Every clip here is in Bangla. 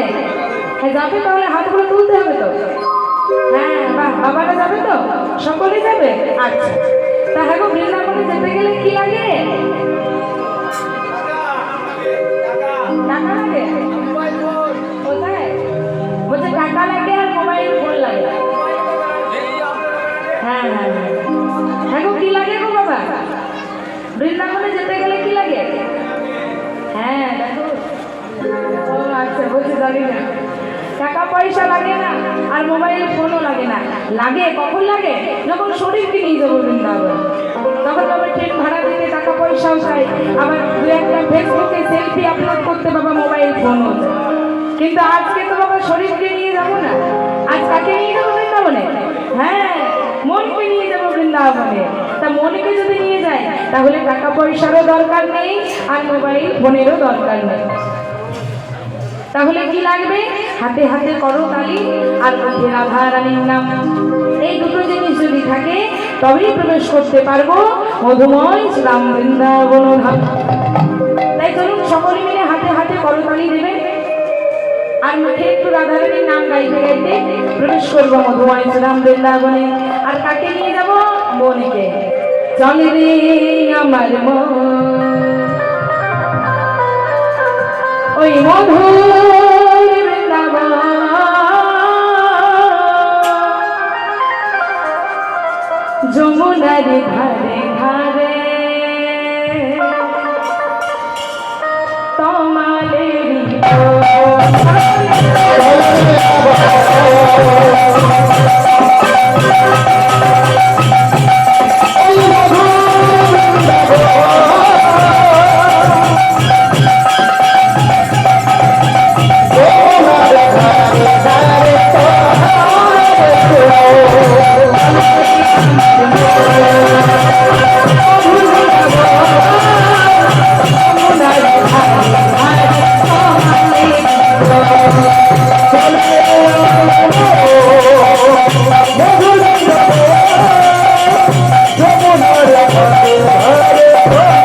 বৃন্দাবনে হ্যাঁ যাবে তাহলে হাতগুলো তুলতে হবে তো? হ্যাঁ বাবারা যাবে তো? সকলে যাবে? আচ্ছা। তা হ্যাঁ গো, বৃন্দাবনে যেতে গেলে কি লাগে? টাকা লাগে? কোথায়? বলছে টাকা লাগে আর মোবাইল ফোন লাগে। হ্যাঁ হ্যাঁ হ্যাঁ। হ্যাঁ গো, কি লাগে গো বাবা? বৃন্দাবনে যেতে গেলে জানি না। টাকা পয়সা লাগে না, আর মোবাইল ফোনও লাগে না। লাগে, কখন লাগে? যখন শরীরকে নিয়ে যাব বৃন্দাবন। তখন তবে ট্রেন ভাড়া দিতে টাকা পয়সাও চাই। আবার দু একটা ফেসবুকে সেলফি আপলোড করতে বাবা মোবাইল ফোনও। কিন্তু আজকে তো বাবা শরীরকে নিয়ে যাব না। আজ কাকে নিয়ে যাব বৃন্দাবনে? হ্যাঁ মনকে নিয়ে যাব বৃন্দাবনে। তা মনকে যদি নিয়ে যায়, তাহলে টাকা পয়সারও দরকার নেই, আর মোবাইল ফোনেরও দরকার নেই। তাহলে কি লাগবে? হাতে হাতে করো তালি আর মুখে রাধা রানীর নাম। এই দুটো জিনিস যদি থাকে, তবেই প্রবেশ করতে পারব মধুময় শ্রীরাম বৃন্দাবন ধাম। তাই চলুন সকলে মিলে হাতে হাতে করো করতালি দেবেন আর মুখে একটু রাধারানীর নাম গাইতে গাইতে প্রবেশ করব মধুময় শ্রীরাম বৃন্দাবনে। আর কাকে নিয়ে যাব? মনিকে। চলে রে আমার মন। ওই মধুর Oh!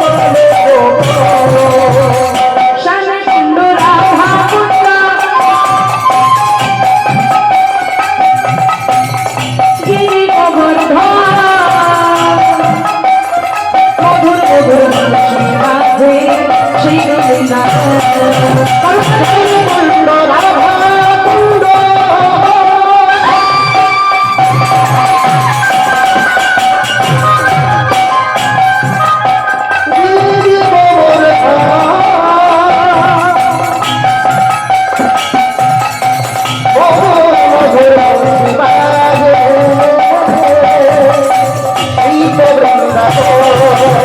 ভালো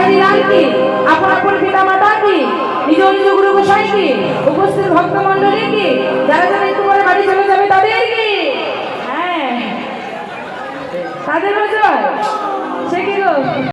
বিহারী লালকে আপন আপন পিতা মাতাকে, নিজ নিজ গুরু গোসাইকে উপস্থিত ভক্ত মন্ডলীকে যারা যারা একটু পরে বাড়ি চলে যাবে তাদেরকে। হ্যাঁ। তাদেরও জয় সে কি